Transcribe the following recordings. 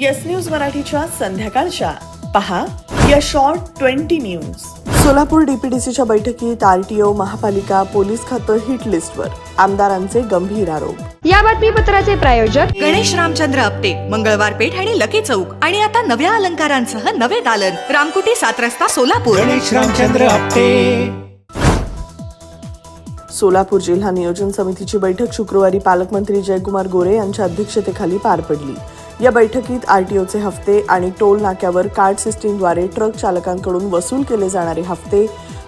Yes news मराठीच्या संध्याकाळच्या. पहा या शॉर्ट ट्वेंटी न्यूज सोलापूर डीपीडीसीच्या बैठकीत आरटीओ महापालिका पोलीस खातं हिट लिस्टवर आमदारांचे गंभीर आरोप. या बातमीपत्राचे प्रायोजक गणेश रामचंद्र आपटे मंगळवार पेठ आणि लकी चौक आणि आता नव्या अलंकारांसह नवे दालन. रामकुटी सात रस्ता सोलापूर. गणेश रामचंद्र आपटे. सोलापूर जिल्हा नियोजन समितीची बैठक शुक्रवारी पालकमंत्री जयकुमार गोरे यांच्या अध्यक्षतेखाली पार पडली. या बैठकीत आरटीओचे हफ्ते आणि टोल नाक्यावर कार्ड सिस्टीमद्वारे ट्रक चालकांकडून वसूल केले जाणारे हफ्ते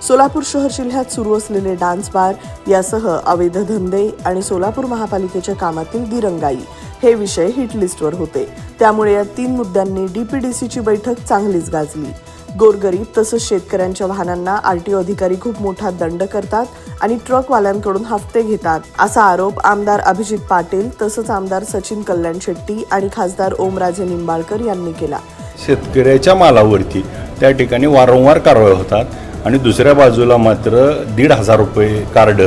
सोलापूर शहर जिल्ह्यात सुरू असलेले डान्स बार यासह अवैध धंदे आणि सोलापूर महापालिकेच्या कामातील दिरंगाई हे विषय हिटलिस्टवर होते. त्यामुळे या तीन मुद्द्यांनी डीपीडीसीची बैठक चांगलीच गाजली. गोरगरीब तसंच शेतकऱ्यांच्या वाहनांना आरटीओ अधिकारी खूप मोठा दंड करतात. आणि ट्रकवाल्यांकडून हफ्ते घेतात असा आरोप आमदार अभिजित पाटील तसंच आमदार सचिन कल्याण शेट्टी आणि खासदार ओमराजे निंबाळकर यांनी केला. शेतकऱ्याच्या मालावरती त्या ठिकाणी वारंवार कारवाई होतात आणि दुसऱ्या बाजूला मात्र दीड हजार रुपये कार्ड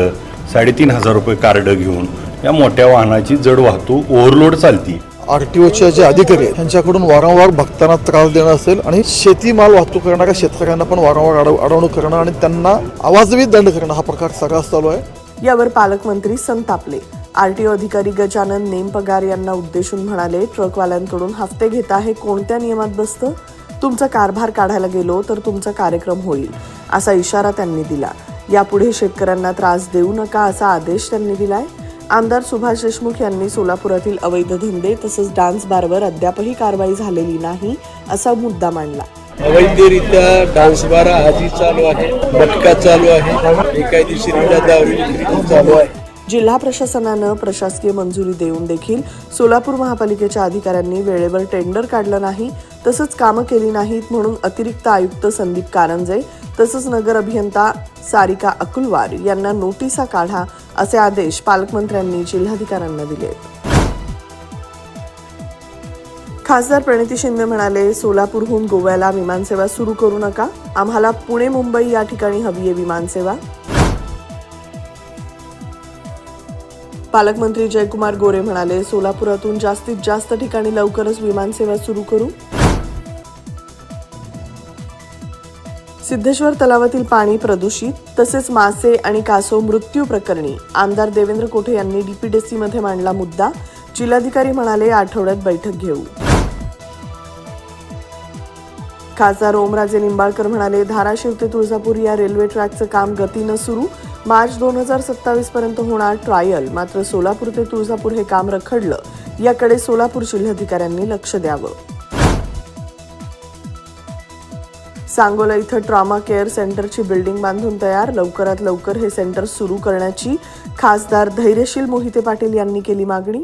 साडेतीन हजार रुपये कार्ड घेऊन या मोठ्या वाहनाची जड वाहतूक ओव्हरलोड चालती. आर टी ओचे जे अधिकारी आहेत त्यांच्याकडून वारंवार भक्तांना त्रास देणं असेल आणि शेतीमाल वाहतूक करणाऱ्या शेतकऱ्यांना पण वारंवार अडवणूक करणं आणि त्यांना आवाजवी दंड करणं हा प्रकार सगळा चालू आहे. यावर पालकमंत्री संतापले आरटीओ अधिकारी गजानन नेमपगार यांना उद्देशून म्हणाले ट्रकवाल्यांकडून हफ्ते घेता हे कोणत्या नियमात बसतं? तुमचा कारभार काढायला गेलो तर तुमचा कार्यक्रम होईल असा इशारा त्यांनी दिला. यापुढे शेतकऱ्यांना त्रास देऊ नका असा आदेश त्यांनी दिलाय. आमदार सुभाष देशमुख यांनी सोलापुरातील अवैध धंदे तसंच डान्स बारवर अद्यापही कारवाई झालेली नाही असा मुद्दा मांडला. अवैधरित्या डान्स बार आधी चालू आहे मटका चालू आहे बेकायदेशीर दारू विक्री चालू आहे. जिल्हा प्रशासनानं प्रशासकीय मंजुरी देऊन देखील सोलापूर महापालिकेच्या अधिकाऱ्यांनी वेळेवर टेंडर काढलं नाही तसंच कामं केली नाहीत म्हणून अतिरिक्त आयुक्त संदीप कारंजे तसंच नगर अभियंता सारिका अकुलवार यांना नोटिसा काढा असे आदेश पालकमंत्र्यांनी जिल्हाधिकाऱ्यांना दिले. खासदार प्रणिती शिंदे म्हणाले सोलापूरहून गोव्याला विमानसेवा सुरू करू नका. आम्हाला पुणे मुंबई या ठिकाणी हवी आहे विमानसेवा. पालकमंत्री जयकुमार गोरे म्हणाले सोलापुरातून जास्तीत जास्त ठिकाणी लवकरच विमानसेवा सुरू करू. सिद्धेश्वर तलावातील पाणी प्रदूषित तसेच मासे आणि कासव मृत्यू प्रकरणी आमदार देवेंद्र कोठे यांनी डीपीडीसीमध्ये मांडला मुद्दा जिल्हाधिकारी म्हणाले आठवड्यात बैठक घेऊ. खासदार ओमराजे निंबाळकर म्हणाले धाराशिव ते तुळजापूर या रेल्वे ट्रॅकचं काम गतीनं सुरू मार्च दोन हजार सत्तावीस पर्यंत होणार ट्रायल मात्र सोलापूर ते तुळजापूर हे काम रखडलं. याकडे सोलापूर जिल्हाधिकाऱ्यांनी लक्ष द्यावं. सांगोला इथं ट्रॉमा केअर सेंटरची बिल्डिंग बांधून तयार. लवकरात लवकर हे सेंटर सुरू करण्याची खासदार धैर्यशील मोहिते पाटील यांनी केली मागणी.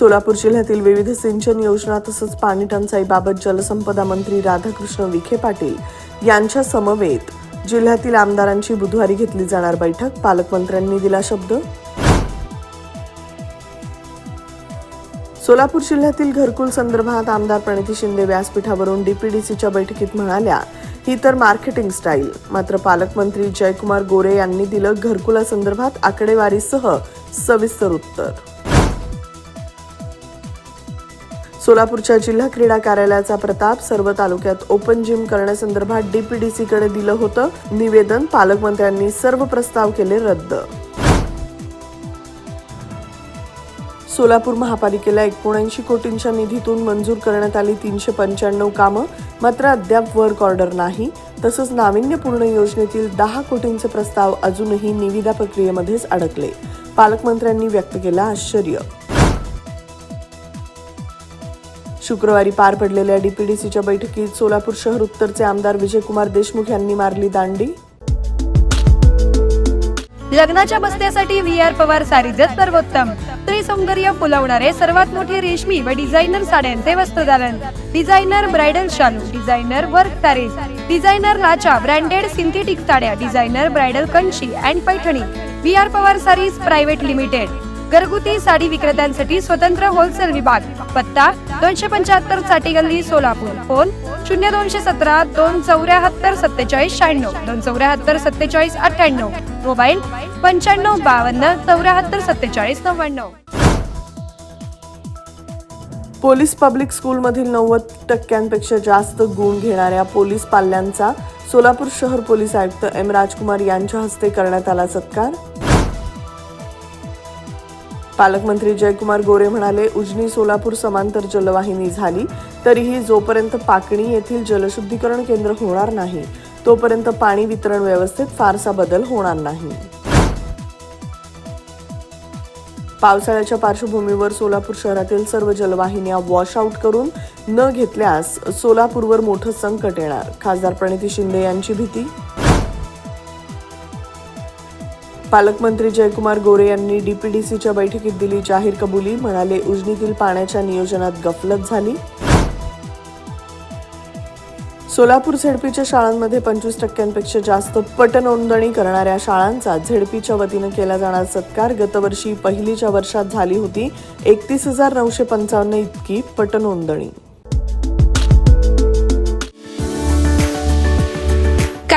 सोलापूर जिल्ह्यातील विविध सिंचन योजना तसंच पाणी टंचाईबाबत जलसंपदा मंत्री राधाकृष्ण विखे पाटील यांच्या समवेत जिल्ह्यातील आमदारांची बुधवारी घेतली जाणार बैठक. पालकमंत्र्यांनी दिला शब्द. सोलापूर जिल्ह्यातील घरकुल संदर्भात आमदार प्रणिती शिंदे व्यासपीठावरून डीपीडीसीच्या बैठकीत म्हणाल्या ही तर मार्केटिंग स्टाईल. मात्र पालकमंत्री जयकुमार गोरे यांनी दिलं घरकुलासंदर्भात आकडेवारीसह सविस्तर उत्तर. सोलापूरच्या जिल्हा क्रीडा कार्यालयाचा प्रताप सर्व तालुक्यात ओपन जिम करण्यासंदर्भात डीपीडीसी कडे दिलं होतं. निवेदन पालकमंत्र्यांनी सर्व प्रस्ताव केले रद्द. सोलापूर महापालिकेला एकोणऐंशी कोटींच्या निधीतून मंजूर करण्यात आली तीनशे पंच्याण्णव कामं. मात्र अद्याप वर्क ऑर्डर नाही. तसंच नाविन्यपूर्ण योजनेतील दहा कोटींचे प्रस्ताव अजूनही निविदा प्रक्रियेमध्येच अडकले. पालकमंत्र्यांनी व्यक्त केलं आश्चर्य. शुक्रवारी पार पडलेल्या डीपीडीसीच्या बैठकीत सोलापूर शहर उत्तरचे आमदार विजयकुमार देशमुख यांनी मारली दांडी. लग्नाच्या बसण्यासाठी व्ही आर पवार सारीजच सर्वोत्तम. स्त्री सौंदर्य फुलवणारे सर्वात मोठे रेशमी व डिझायनर साड्यांचे वस्त्रदालन डिझायनर ब्रायडल शालू डिझायनर वर्क तारे. डिझायनर लाचा ब्रँडेड सिंथेटिक साड्या designer bridal Kanchi and Paithani. V R Pawar sarees private limited. घरगुती साडी विक्रेत्यांसाठी स्वतंत्र होलसेल विभाग. पत्ता दोनशे पंच्याहत्तरसाठी गल्ली सोलापूर. फोन शून्य दोनशे सतरा दोन चौऱ्याहत्तर सत्तेचाळीस शहाण्णव. दोन चौऱ्याहत्तर सत्तेचाळीस अठ्ठ्याण्णव. मोबाईल पंच्याण्णव बावन्न चौऱ्याहत्तर सत्तेचाळीस नव्याण्णव. पोलीस पब्लिक स्कूलमधील नव्वद टक्क्यांपेक्षा जास्त गुण घेणाऱ्या पोलीस पाल्यांचा सोलापूर शहर पोलीस आयुक्त एम राजकुमार यांच्या हस्ते करण्यात आला सत्कार. पालकमंत्री जयकुमार गोरे म्हणाले उजनी सोलापूर समांतर जलवाहिनी झाली तरीही जोपर्यंत पाकणी येथील जलशुद्धीकरण केंद्र होणार नाही तोपर्यंत पाणी वितरण व्यवस्थेत फारसा बदल होणार नाही. पावसाळ्याच्या पार्श्वभूमीवर सोलापूर शहरातील सर्व जलवाहिन्या वॉश आऊट करून न घेतल्यास सोलापूरवर मोठं संकट येणार. खासदार प्रणिती शिंदे यांची भीती पालकमंत्री जयकुमार गोरे यांनी डीपीडीसीच्या बैठकीत दिली जाहीर कबुली. म्हणाले उजनीतील पाण्याच्या नियोजनात गफलत झाली. सोलापूर झेडपीच्या शाळांमध्ये पंचवीस टक्क्यांपेक्षा जास्त पटनोंदणी करणाऱ्या शाळांचा झेडपीच्या वतीनं केला जाणारा सत्कार. गतवर्षी पहिलीच्या वर्षात झाली होती एकतीस हजार नऊशे पंचावन्न इतकी पटनोंदणी. नोंदणी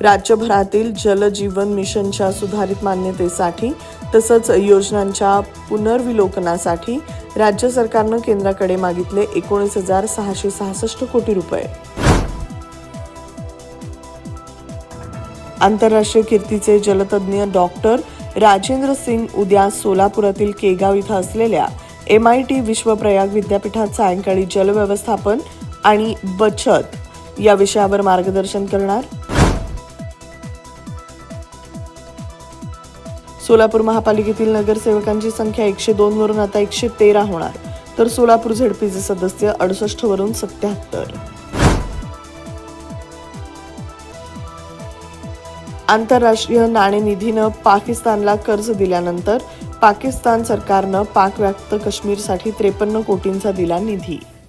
राज्यभरातील जलजीवन मिशनच्या सुधारित मान्यतेसाठी तसंच योजनांच्या पुनर्विलोकनासाठी राज्य सरकारनं केंद्राकडे मागितले एकोणीस हजार सहाशे सहासष्ट कोटी रुपये. आंतरराष्ट्रीय कीर्तीचे जलतज्ञ डॉक्टर राजेंद्र सिंग उद्या सोलापुरातील केगाव इथं असलेल्या एम आय टी विश्वप्रयाग विद्यापीठात सायंकाळी जलव्यवस्थापन आणि बचत या विषयावर मार्गदर्शन करणार. सोलापूर महापालिकेतील नगरसेवकांची संख्या एकशे दोन वरून आता एकशे तेरा होणार. तर सोलापूर झेडपीचे सदस्य अडुसष्ट वरून सत्याहत्तर. आंतरराष्ट्रीय नाणेनिधीनं पाकिस्तानला कर्ज दिल्यानंतर पाकिस्तान सरकारनं पाकव्याप्त काश्मीरसाठी त्रेपन्न कोटींचा दिला निधी.